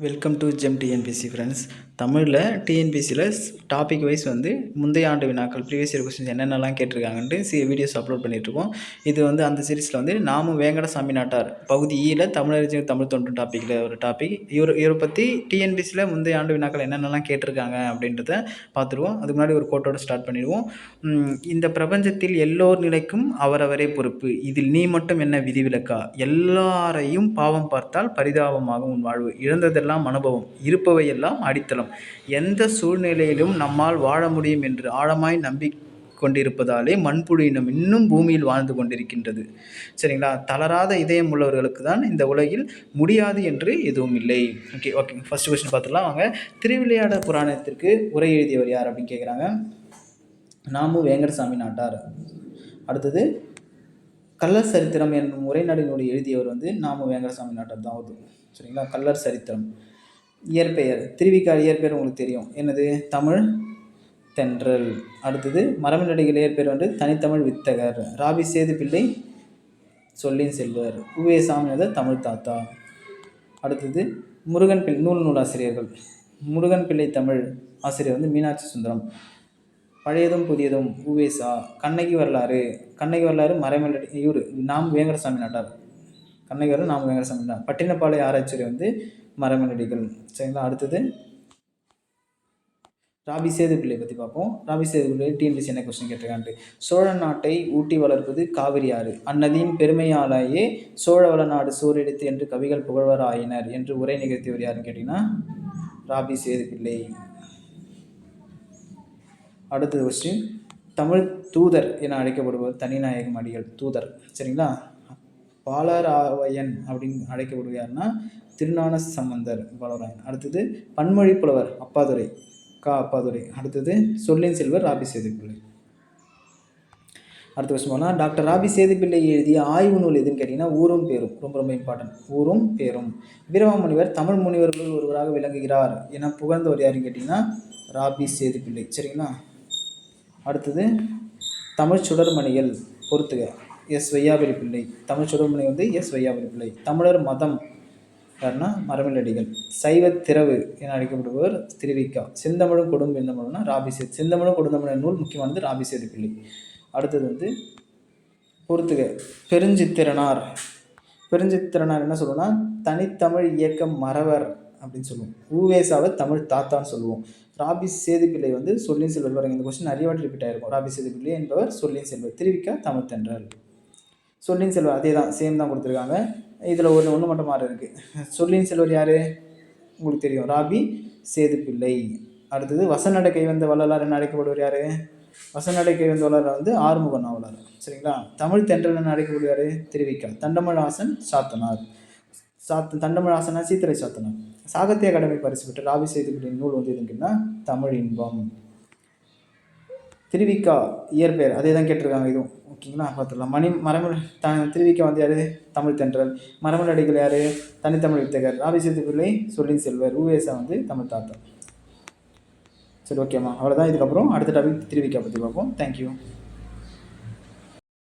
Welcome to gem TNPSC friends தமிழில் டிஎன்பிசியில் topic wise வந்து முந்தைய ஆண்டு வினாக்கள் ப்ரீவியஸ் இயர் கொஸ்டின்ஸ் என்னென்னலாம் கேட்டிருக்காங்கன்ட்டு சி வீடியோஸ் அப்லோட் பண்ணிகிட்ருக்கோம் இது வந்து அந்த சீரிஸில் வந்து நாமும் வேங்கடசாமி நாட்டார் பகுதி e ஈயில் தமிழறிஞர் தமிழ் தொண்டு டாப்பிக்கில் ஒரு டாபிக் இவர் இவரை பற்றி டிஎன்பிசியில் முந்தைய ஆண்டு வினாக்கள் என்னென்னலாம் கேட்டிருக்காங்க அப்படின்றத பார்த்துருவோம் அதுக்கு முன்னாடி ஒரு கோட்டோட ஸ்டார்ட் பண்ணிடுவோம். இந்த பிரபஞ்சத்தில் எல்லோர் நிலைக்கும் அவரவரே பொறுப்பு. இதில் நீ மட்டும் என்ன விதிவிலக்கா? எல்லாரையும் பாவம் பார்த்தால் பரிதாபமாகும் உன் வாழ்வு. இழந்ததெல்லாம் அனுபவம் இருப்பவையெல்லாம் அடித்தளம். எந்த சூழ்நிலையிலும் நம்மால் வாழ முடியும் என்று ஆழமாய் நம்பி கொண்டிருப்பதாலே மண்புழு இனம் இன்னும் பூமியில் வாழ்ந்து கொண்டிருக்கின்றது. சரிங்களா? தளராத இதயம் உள்ளவர்களுக்கு தான் இந்த உலகில் முடியாது என்று எதுவும் இல்லை. ஓகே ஓகே ஃபர்ஸ்ட் கொஸ்டின் பார்த்துலாம் வாங்க. திருவிளையாட புராணத்திற்கு உரை எழுதியவர் யார் அப்படின்னு கேட்குறாங்க. நாமு வேங்கடசாமி நாட்டார். அடுத்தது கள்ளர் சரித்திரம் என்னும் உரைநடையினுடைய எழுதியவர் வந்து நாம வேங்கடசாமி நாட்டர் தான் வருது சரிங்களா? கள்ளர் சரித்திரம். இயற்பெயர் திருவிக்கா இயற்பெயர் உங்களுக்கு தெரியும். என்னது? தமிழ் தென்றல். அடுத்தது மரமநடிகள் இயற்பெயர் வந்து தனித்தமிழ் வித்தகர். ராபி சேது பிள்ளை சொல்லின் செல்வர். உவே சாமிநாதர் தமிழ் தாத்தா. அடுத்தது முருகன் பிள்ளை நூல் நூலாசிரியர்கள் முருகன் பிள்ளை தமிழ் ஆசிரியர் வந்து மீனாட்சி சுந்தரம். பழையதும் புதியதும் உவேசா கண்ணகி வரலாறு. கண்ணகி வரலாறு மறைமலை இவர் நாம் வேங்கடசாமி நாட்டார். கண்ணகி வரலாறு நாம் வேங்கடசாமி நாட்டார். பட்டினப்பாளைய ஆராய்ச்சியர் வந்து மறைமலடிகள் சரிங்களா அடுத்தது ராபி சேது பிள்ளை பற்றி பார்ப்போம். ராபி சேது பிள்ளை டிஎன்பிசி என்ன கொஸ்டின் கேட்டிருக்கான்ட்டு. சோழ நாட்டை ஊட்டி வளர்ப்பது காவிரி ஆறு. அந்நதியின் பெருமையாலேயே சோழ வளநாடு சூரியடித்து என்று கவிகள் புகழ்வராயினர் என்று உரை நிகழ்த்தியவர் யாருன்னு கேட்டிங்கன்னா ராபி சேது பிள்ளை அடுத்தது கொஸ்டின் தமிழ் தூதர் என அழைக்கப்படுவர் தனிநாயகம் அடிகள் தூதர். சரிங்களா? பாலராவையன் அப்படின்னு அழைக்கப்படுவது யாருன்னா? திருஞான சம்பந்தர் பாலராயன். அடுத்தது பன்மொழி புலவர் அப்பாதுரை கா அப்பாதுரை. அடுத்தது சொல்லின் செல்வர் ராபி சேதுப்பிள்ளை. அடுத்த கொஸ்டின் போனால் டாக்டர் ராபி சேதுப்பிள்ளை எழுதிய ஆய்வு நூல் எதுன்னு கேட்டிங்கன்னா ஊரும் பேரும். ரொம்ப ரொம்ப இம்பார்ட்டன்ட் ஊரும் பேரும். வீரமாமுனிவர் தமிழ் முனிவர்கள் ஒருவராக விளங்குகிறார் என புகழ்ந்தவர் யாருன்னு கேட்டிங்கன்னா ராபி சேதுப்பிள்ளை. சரிங்களா? அடுத்தது தமிழ் சுடர்மணிகள் பொறுத்துக. எஸ் வையாபுரி பிள்ளை. தமிழ் சுடர்மணி வந்து எஸ் வையாபுரி பிள்ளை. தமிழர் மதம் யாருன்னா? மரமில்லடிகள் சைவ திறவு என அழைக்கப்படுபவர் திருவிக்கா. செந்தமிழும் கொடும் வெந்தமிழ்னா ராபிசேத். செந்தமிழும் கொடுந்தமிழ் நூல் முக்கியமானது ராபிசேது பிள்ளை. அடுத்தது வந்து பொறுத்துக. பெருஞ்சித்திரனார். பெருஞ்சித்திரனார் என்ன சொல்லுவோம்னா தனித்தமிழ் இயக்கம் மறவர் அப்படின்னு சொல்லுவோம். ஊவேசாவை தமிழ் தாத்தான்னு சொல்லுவோம். ராபி சேதுப்பிள்ளை வந்து சொல்லின் செல்வர். பாருங்க இந்த கொஸ்டின் நிறைய வாட்டி ரிப்பீட் ஆயிருக்கும். ராபி சேதுப்பிள்ளை என்பவர் சொல்லின் செல்வர். திருவிக்கா தமிழ் தென்றல் சொல்லின் செல்வர் அதே தான் சேம் தான் கொடுத்துருக்காங்க. இதில் ஒன்று ஒன்று மட்டும் மாறு இருக்குது சொல்லின் செல்வர் யார்? உங்களுக்கு தெரியும். ராபி சேதுப்பிள்ளை. அடுத்தது வசநடை கைவந்த வள்ளலார் என்ன அழைக்கப்படுவார் யார்? வசநடை கைவந்த வள்ளலார் வந்து ஆறுமுக நாவலர் சரிங்களா? தமிழ் தென்றல் என்ன அழைக்கப்படுவார் யார்? திருவிக்கா. தண்டமழாசன் சாத்தனார். சாத்த தண்டமழாசனா சீத்தரை சாத்தனம் சாகித்ய அகாடமி பரிசு பெற்ற ராவி சேதுப்பிள்ளையின் நூல் வந்து எதுங்கன்னா தமிழ் இன்பம். திருவிக்கா இயற்பெயர். அதே தான் கேட்டிருக்காங்க இதுவும். ஓகேங்களா பார்த்துடலாம். மணி மரமல் த திருவிக்கா வந்து யார்? தமிழ் தென்றல். மரமல் அடிகள் யார்? தனித்தமிழ் வித்தகர் ராவி செய்திகளை சொல்லின் செல்வர் ஊவேசா வந்து தமிழ் தாத்தா. சரி ஓகேம்மா அவ்வளோதான் இதுக்கப்புறம் அடுத்த டாபிக் திருவிக்கா பற்றி பார்ப்போம். தேங்க்யூ